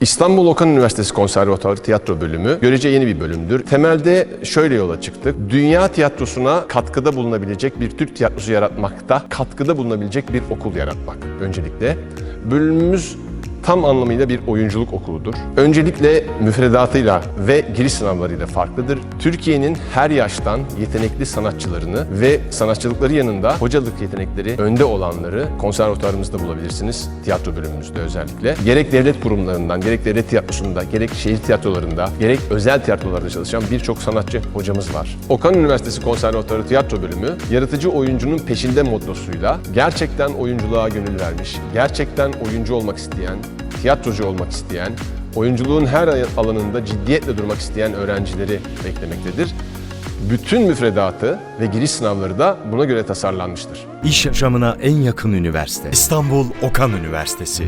İstanbul Okan Üniversitesi Konservatuarı Tiyatro Bölümü görece yeni bir bölümdür. Temelde şöyle yola çıktık. Dünya tiyatrosuna katkıda bulunabilecek bir Türk tiyatrosu yaratmakta, katkıda bulunabilecek bir okul yaratmak öncelikle. Bölümümüz tam anlamıyla bir oyunculuk okuludur. Öncelikle müfredatıyla ve giriş sınavlarıyla farklıdır. Türkiye'nin her yaştan yetenekli sanatçılarını ve sanatçılıkları yanında hocalık yetenekleri önde olanları konservatuarımızda bulabilirsiniz. Tiyatro bölümümüzde özellikle. Gerek devlet kurumlarından, gerek devlet tiyatrosunda, gerek şehir tiyatrolarında, gerek özel tiyatrolarda çalışan birçok sanatçı hocamız var. Okan Üniversitesi Konservatuarı Tiyatro Bölümü, yaratıcı oyuncunun peşinde mottosuyla gerçekten oyunculuğa gönül vermiş, gerçekten oyuncu olmak isteyen, tiyatrocu olmak isteyen, oyunculuğun her alanında ciddiyetle durmak isteyen öğrencileri beklemektedir. Bütün müfredatı ve giriş sınavları da buna göre tasarlanmıştır. İş yaşamına en yakın üniversite. İstanbul Okan Üniversitesi.